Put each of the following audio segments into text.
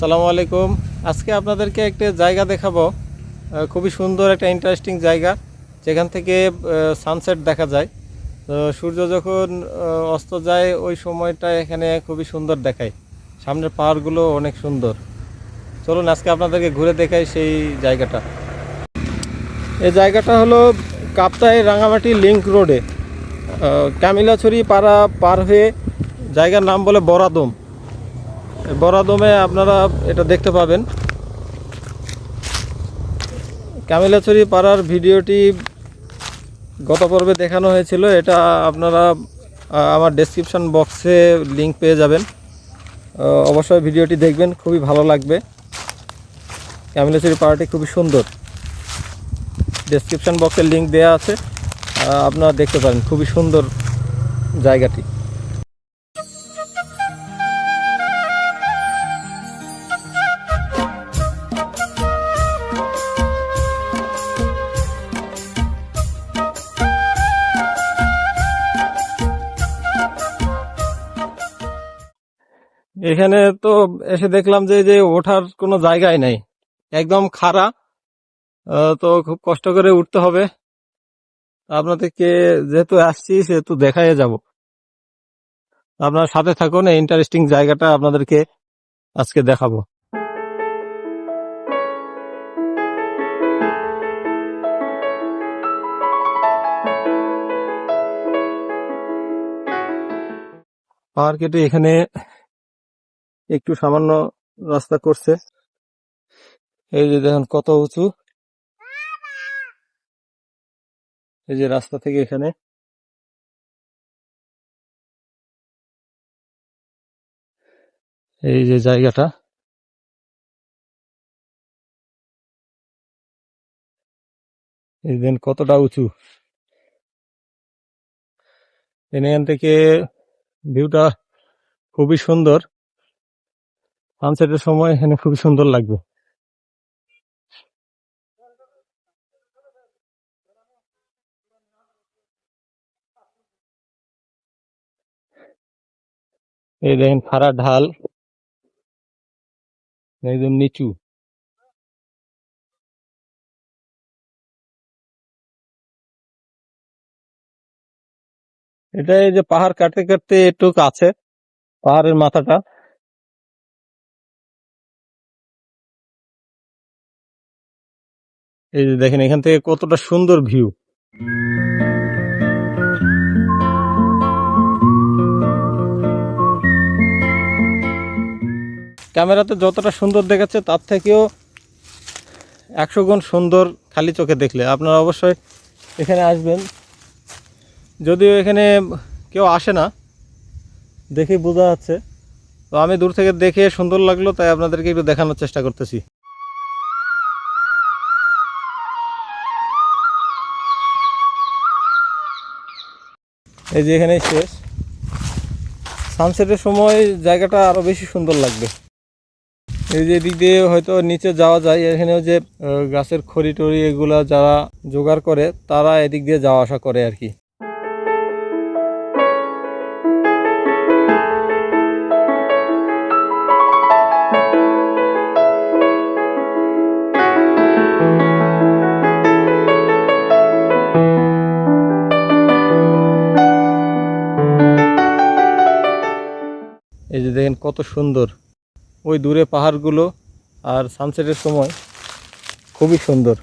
আসসালামু আলাইকুম। আজকে আপনাদেরকে একটা জায়গা দেখাবো। খুবই সুন্দর একটা ইন্টারেস্টিং জায়গা, যেখান থেকে সানসেট দেখা যায়। তো সূর্য যখন অস্ত যায়, ওই সময়টা এখানে খুবই সুন্দর দেখায়। সামনের পাহাড়গুলো অনেক সুন্দর। চলুন আজকে আপনাদেরকে ঘুরে দেখাই সেই জায়গাটা। এই জায়গাটা হলো কাপ্তাই রাঙামাটি লিঙ্ক রোডে কামিলাছড়ি পাড়া পার হয়ে, জায়গার নাম বলে বরাদম। বরাদমে আপনারা এটা দেখতে পাবেন। কামিলাছড়ি পাড়ার ভিডিওটি গত পর্বে দেখানো হয়েছিল, এটা আপনারা আমার ডেসক্রিপশন বক্সে লিংক পেয়ে যাবেন। অবশ্যই ভিডিওটি দেখবেন, খুবই ভালো লাগবে। কামিলাছড়ি পাড়াটি খুবই সুন্দর। ডেসক্রিপশন বক্সে লিংক দেওয়া আছে আপনারা দেখতে পারেন, খুবই সুন্দর জায়গাটি। এখানে তো এসে দেখলাম যে যে ওঠার কোনো জায়গাই নাই। একদম খাড়া। তো খুব কষ্ট করে উঠতে হবে। আপনাদেরকে যেহেতু আসছি, সেহেতু দেখাই যাব। আপনার সাথে থাকুন, এই ইন্টারেস্টিং জায়গাটা আপনাদেরকে আজকে দেখাবো। পাহাড় কেটে এখানে একটু সামান্য রাস্তা করছে। এই যে দেখেন কত উঁচু। এই যে রাস্তা থেকে এখানে। এই যে জায়গাটা। এই দেন কতটা উঁচু। এখান থেকে ভিউটা খুবই সুন্দর। সানসেটের সময় এখানে খুবই সুন্দর লাগবে। এই দেখেন খাড়া ঢাল। একদম নিচু। এটা এই যে পাহাড় কাটতে কাটতে একটু কাছে, পাহাড়ের মাথাটা। এই যে দেখেন, এখান থেকে কতটা সুন্দর ভিউ। ক্যামেরাতে যতটা সুন্দর দেখাচ্ছে, তার থেকেও একশো গুণ সুন্দর খালি চোখে দেখলে। আপনারা অবশ্যই এখানে আসবেন। যদিও এখানে কেউ আসে না দেখে বোঝা যাচ্ছে। তো আমি দূর থেকে দেখে সুন্দর লাগল, তাই আপনাদেরকে একটু দেখানোর চেষ্টা করতেছি। এই যে এখানেই শেষ। সানসেটের সময় জায়গাটা আরও বেশি সুন্দর লাগবে। এই যে এদিক দিয়ে হয়তো নিচে যাওয়া যায়, এখানেও যে গাছের খড়ি টড়ি এগুলো যারা জোগাড় করে, তারা এদিক দিয়ে যাওয়া আসা করে আর কি। যে দেখেন কত সুন্দর। ওই দূরে পাহাড়গুলো আর সানসেটের সময় খুবই সুন্দর।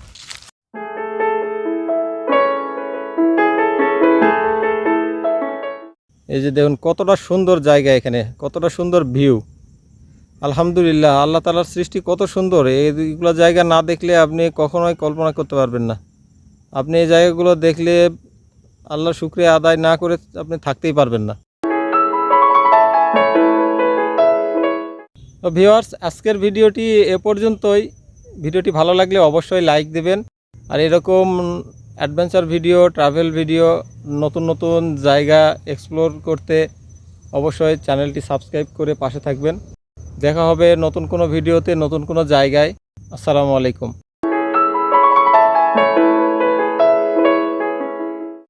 এই যে দেখুন কতটা সুন্দর জায়গা এখানে, কতটা সুন্দর ভিউ আলহামদুলিল্লাহ, আল্লাহ তালার সৃষ্টি কত সুন্দর। এইগুলো জায়গা না দেখলে আপনি কখনোই কল্পনা করতে পারবেন না। আপনি এই জায়গাগুলো দেখলে আল্লাহ শুক্রিয়া আদায় না করে আপনি থাকতেই পারবেন না। তো ভিওয়ার্স আজকের ভিডিওটি এ পর্যন্তই। ভিডিওটি ভালো লাগলে অবশ্যই লাইক দেবেন। আর এরকম অ্যাডভেঞ্চার ভিডিও, ট্রাভেল ভিডিও, নতুন নতুন জায়গা এক্সপ্লোর করতে অবশ্যই চ্যানেলটি সাবস্ক্রাইব করে পাশে থাকবেন। দেখা হবে নতুন কোনো ভিডিওতে, নতুন কোনো জায়গায়। আসসালামু আলাইকুম।